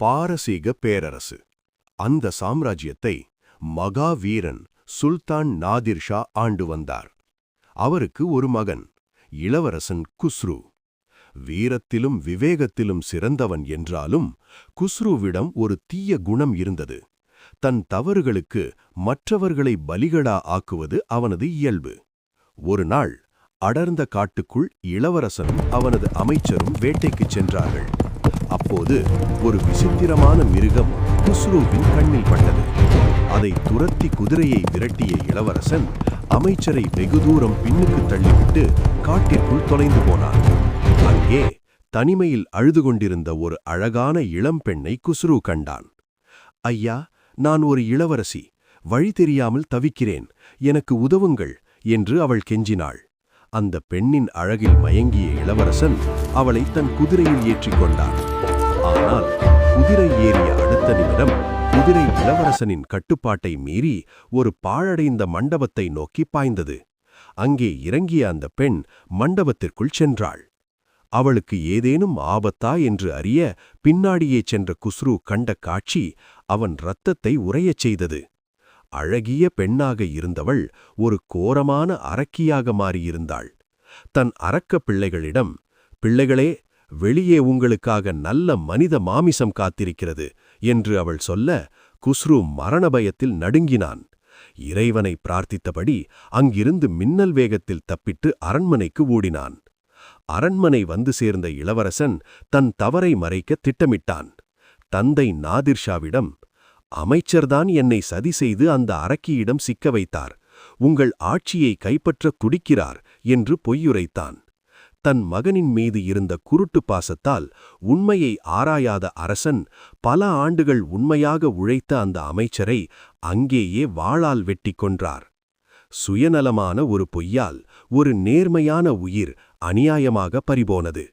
பாரசீக பேரரசு. அந்த சாம்ராஜ்யத்தை மகாவீரன் சுல்தான் நாதிர் ஷா ஆண்டு வந்தார். அவருக்கு ஒரு மகன் இளவரசன் குஸ்ரு. வீரத்திலும் விவேகத்திலும் சிறந்தவன் என்றாலும் குஸ்ருவிடம் ஒரு தீய குணம் இருந்தது. தன் தவறுகளுக்கு மற்றவர்களை பலிகடா ஆக்குவது அவனது இயல்பு. ஒரு நாள் அடர்ந்த காட்டுக்குள் இளவரசனும் அவனது அமைச்சரும் வேட்டைக்குச் சென்றார்கள். அப்போது ஒரு விசித்திரமான மிருகம் குஸ்ருவின் கண்ணில் பட்டது. அதை துரத்தி குதிரையை விரட்டிய இளவரசன் அமைச்சரை வெகு தூரம் பின்னுக்கு தள்ளிவிட்டு காட்டிற்குள் தொலைந்து போனான். அங்கே தனிமையில் அழுது கொண்டிருந்த ஒரு அழகான இளம்பெண்ணை குஸ்ரு கண்டான். ஐயா நான் ஒரு இளவரசி. வழி தெரியாமல் தவிக்கிறேன். எனக்கு உதவுங்கள் என்று அவள் கெஞ்சினாள். அந்த பெண்ணின் அழகில் மயங்கிய இளவரசன் அவளை தன் குதிரையில் ஏற்றிக் கொண்டான் ஆனால் குதிரை ஏறிய அடுத்த நிமிடம் குதிரை இளவரசனின் கட்டுப்பாட்டை மீறி ஒரு பாழடைந்த மண்டபத்தை நோக்கி பாய்ந்தது. அங்கே இறங்கிய அந்த பெண் மண்டபத்திற்குள் சென்றாள். அவளுக்கு ஏதேனும் ஆபத்தா என்று அறிய பின்னாடியே சென்ற குஸ்ரு கண்ட காட்சி அவன் இரத்தத்தை உறையச் செய்தது. அழகிய பெண்ணாக இருந்தவள் ஒரு கோரமான அரக்கியாக மாறியிருந்தாள். தன் அரக்க பிள்ளைகளிடம் பிள்ளைகளே வெளியே உங்களுக்காக நல்ல மனித மாமிசம் காத்திருக்கிறது என்று அவள் சொல்ல குஸ்ரு மரண பயத்தில் நடுங்கினான். இறைவனை பிரார்த்தித்தபடி அங்கிருந்து மின்னல் வேகத்தில் தப்பிட்டு அரண்மனைக்கு ஓடினான். அரண்மனை வந்து சேர்ந்த இளவரசன் தன் தவறை மறைக்க திட்டமிட்டான். தந்தை நாதிர்ஷாவிடம் அமைச்சர்தான் என்னை சதி செய்து அந்த அரக்கியிடம் சிக்க வைத்தார். உங்கள் ஆட்சியை கைப்பற்ற துடிக்கிறார் என்று பொய்யுரைத்தான். தன் மகனின் மீது இருந்த குருட்டு பாசத்தால் உண்மையை ஆராயாத அரசன் பல ஆண்டுகள் உண்மையாக உழைத்த அந்த அமைச்சரை அங்கேயே வாளால் வெட்டிக் கொன்றார். சுயநலமான ஒரு பொய்யால் ஒரு நேர்மையான உயிர் அநியாயமாக பறிபோனது.